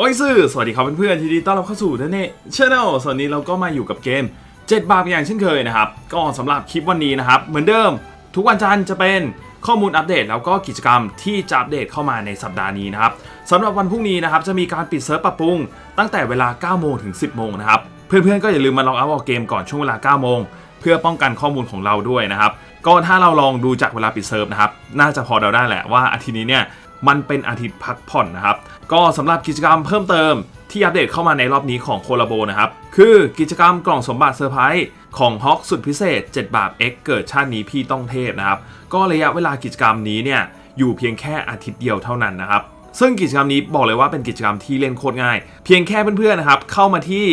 โอ้ยซื่อสวัสดีครับเพื่อนๆทีดีต้อนรับเข้าสู่เน่ชาแนลส่วนนี้เราก็มาอยู่กับเกม 7 บาทอย่างเช่นเคยนะครับ ก็สำหรับคลิปวันนี้นะครับ เหมือนเดิม ทุกวันจันทร์จะเป็นข้อมูลอัปเดต แล้วก็กิจกรรมที่จะอัปเดตเข้ามาในสัปดาห์นี้นะครับสำหรับวันพรุ่งนี้นะครับจะมีการปิดเซิร์ฟปรับปรุง ตั้งแต่เวลา 9 โมงถึง 10 โมงนะครับเพื่อนๆก็อย่าลืมมาลองเอาท์เกมก่อนช่วงเวลา 9 โมง เพื่อป้องกันข้อมูลของเราด้วยนะครับก็ถ้าเราลองดูจากเวลาปิดเซิร์ฟนะครับน่าจะพอเดาได้แหละว่าอาทิตย์นี้เนี่ย มันเป็นอาทิตย์พักผ่อนนะครับ ก็สำหรับกิจกรรมเพิ่มเติมที่อัปเดตเข้ามาในรอบนี้ของโคลาโบนะครับ คือกิจกรรมกล่องสมบัติเซอร์ไพรส์ของฮอกสุดพิเศษ 7 บาท X เกิดชาตินี้พี่ต้องเทพนะครับ ก็ระยะเวลากิจกรรมนี้เนี่ยอยู่เพียงแค่อาทิตย์เดียวเท่านั้นนะครับ ซึ่งกิจกรรมนี้บอกเลยว่าเป็นกิจกรรมที่เล่นโคตรง่าย เพียงแค่เพื่อนๆนะครับเข้ามาที่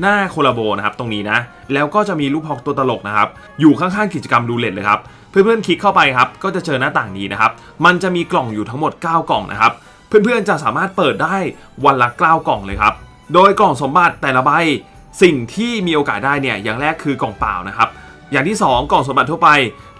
หน้าโคลาโบนะครับตรงนี้นะ แล้วก็จะมีรูปฮอกตัวตลกนะครับ อยู่ข้างๆกิจกรรมดูเลตเลยครับ เพื่อนๆคลิกเข้าไปครับ ก็จะเจอหน้าต่างนี้นะครับ มันจะมีกล่องอยู่ทั้งหมด 9 กล่องนะครับ เพื่อนๆจะสามารถเปิดได้วันละ 9 กล่องเลยครับ โดยกล่องสมบัติแต่ละใบ สิ่งที่มีโอกาสได้เนี่ยอย่างแรกคือกล่องเปล่านะครับอย่างที่ 2 กล่องสมบัติทั่วไป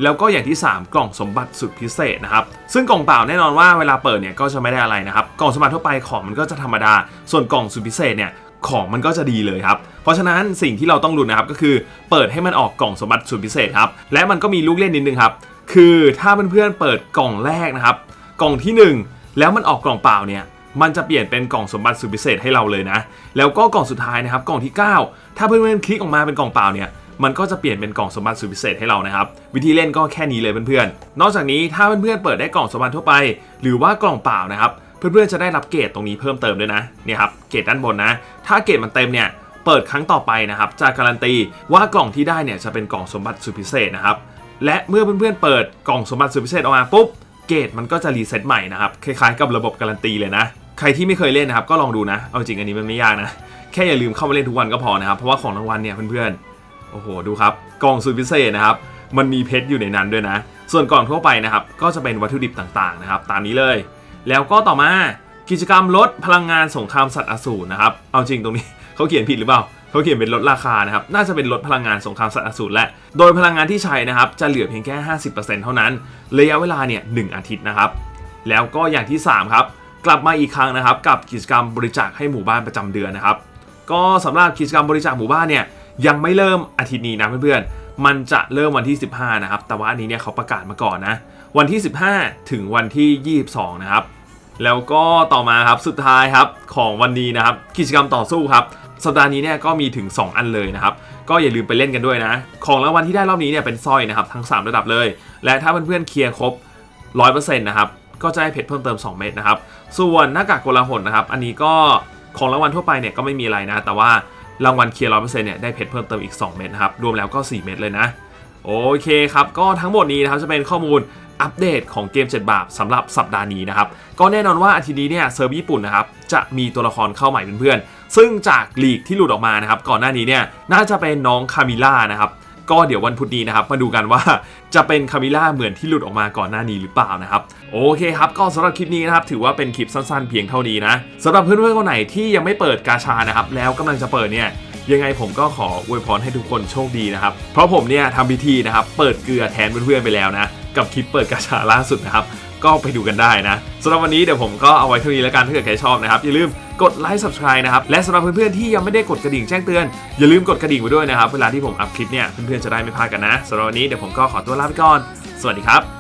แล้วก็อย่างที่ 3 กล่องสมบัติสุดพิเศษนะครับซึ่งกล่องเปล่าแน่นอนว่าเวลาเปิดเนี่ยก็จะไม่ได้อะไรนะครับกล่องสมบัติทั่วไปของมันก็จะธรรมดา ส่วนกล่องสุดพิเศษเนี่ย ของมันก็จะดีเลยครับ เพราะฉะนั้นสิ่งที่เราต้องลุ้นนะครับก็คือเปิดให้มันออกกล่องสมบัติสุดพิเศษครับ และมันก็มีลูกเล่นนิดนึงครับ คือถ้าเพื่อนๆเปิดกล่องแรกนะครับ กล่องที่ 1 แล้วมันออกกล่องเปล่าเนี่ยมันจะเปลี่ยนเป็นกล่องสมบัติสุดพิเศษให้เราเลยนะ แล้วก็กล่องสุดท้ายนะครับ กล่องที่ 9 ถ้าเพื่อนๆคลิกออกมาเป็นกล่องเปล่าเนี่ยมันก็จะเปลี่ยนเป็นกล่องสมบัติสุดพิเศษให้เรานะครับ วิธีเล่นก็แค่นี้เลยเพื่อนๆ นอกจากนี้ถ้าเพื่อนๆเปิดได้กล่องสมบัติทั่วไป หรือว่ากล่องเปล่านะครับ เพื่อนๆจะได้รับเกรดตรงนี้เพิ่มเติมด้วยนะเนี่ยครับเกรดด้านบนนะ ถ้าเกรดมันเต็มเนี่ยเปิดครั้งต่อไปนะครับจะการันตีว่ากล่องที่ได้เนี่ยจะเป็นกล่องสมบัติสุดพิเศษนะครับและเมื่อเพื่อนๆเปิดกล่องสมบัติสุดพิเศษออกมาปุ๊บเกรดมันก็จะรีเซ็ตใหม่นะครับคล้ายๆกับระบบการันตีเลยนะ ใครที่ไม่เคยเล่นนะครับก็ลองดูนะ เอาจริงอันนี้มันไม่ยากนะ แค่อย่าลืมเข้ามาเล่นทุกวันก็พอนะครับ เพราะว่าของรางวัลเนี่ยเพื่อนๆ โอ้โหดูครับ กล่องสุดพิเศษนะครับ มันมีเพชรอยู่ในนั้นด้วยนะ ส่วนกล่องทั่วไปนะครับก็จะเป็นวัตถุดิบต่างๆนะครับตามนี้เลย แล้วก็ต่อมากิจกรรมลดพลังงานสงครามสัตว์อสูรนะครับ เอาจริงตรงนี้เขาเขียนผิดหรือเปล่าเขาเขียนเป็นลดราคานะครับ น่าจะเป็นลดพลังงานสงครามสัตว์อสูรและ โดยพลังงานที่ใช้นะครับ จะเหลือเพียงแค่ 50%เท่านั้น ระยะเวลาเนี่ยหอาทิตย์นะครับ แล้วก็อย่างที่ 3 ครับ กลับมาอีกครั้งนะครับ กับกิจกรรมบริจาคให้หมู่บ้านประจำเดือนนะครับ ก็สำหรับกิจกรรมบริจาคหมู่บ้านเนี่ยยังไม่เริ่มอาทิตย์นี้นะเพื่อนๆ มันจะเริ่มวันที่ 15 นะครับ แต่ว่าอันนี้เนี่ยเขาประกาศมาก่อนนะ วันที่ 15 ถึงวันที่ 22 นะครับ แล้วก็ต่อมาครับสุดท้ายครับของวันนี้นะครับกิจกรรมต่อสู้ครับสัปดาห์นี้เนี่ยก็มีถึง 2 อันเลยนะครับ ก็อย่าลืมไปเล่นกันด้วยนะ ของรางวัลที่ได้รอบนี้เนี่ยเป็นสร้อยนะครับทั้ง 3 ระดับเลย และถ้าเพื่อนๆเคลียร์ครบ 100%นะครับก็จะได้เพชรเพิ่มเติม 2 เม็ดนะครับ ส่วนหน้ากากโกลาหลนะครับ อันนี้ก็ของรางวัลทั่วไปเนี่ยก็ไม่มีอะไรนะ แต่ว่ารางวัลเคลียร์ร้อยเปอร์เซ็นต์เนี่ยได้เพชรเพิ่มเติมอีก 2 เม็ดนะครับ รวมแล้วก็ 4 เม็ดเลยนะ โอเคครับก็ทั้งหมดนี้นะครับจะเป็นข้อมูลอัปเดตของเกม 7 บาทสำหรับสัปดาห์นี้นะครับ ก็แน่นอนว่าอาทิตย์นี้เนี่ยเซิร์ฟญี่ปุ่นนะครับจะมีตัวละครเข้าใหม่เพื่อนๆ ซึ่งจากลีกที่หลุดออกมานะครับก่อนหน้านี้เนี่ยน่าจะเป็นน้องคามิล่านะครับก็เดี๋ยววันพุธนี้นะครับมาดูกันว่าจะเป็นคามิล่าเหมือนที่หลุดออกมาก่อนหน้านี้หรือเปล่านะครับโอเคครับก็สำหรับคลิปนี้นะครับถือว่าเป็นคลิปสั้นๆ เพียงเท่านี้นะสำหรับเพื่อนๆคนไหนที่ยังไม่เปิดกาชานะครับแล้วกำลังจะเปิดเนี่ย ยังไงผมก็ขออวยพรให้ทุกคนโชคดีนะครับ เพราะผมเนี่ยทำพิธีนะครับเปิดเกลือแทนเพื่อนๆไปแล้วนะ กับคลิปเปิดกระชาล่าสุดนะครับก็ไปดูกันได้นะสำหรับวันนี้เดี๋ยวผมก็เอาไว้เท่านี้แล้วกันถ้าเกิดใครชอบนะครับอย่าลืมกดไลค์ subscribe นะครับและสำหรับเพื่อนๆที่ยังไม่ได้กดกระดิ่งแจ้งเตือน อย่าลืมกดกระดิ่งไว้ด้วยนะครับเวลาที่ผมอัพคลิปเนี่ยเพื่อนๆจะได้ไม่พลาดกันนะสำหรับวันนี้เดี๋ยวผมก็ขอตัวลาไปก่อน สวัสดีครับ「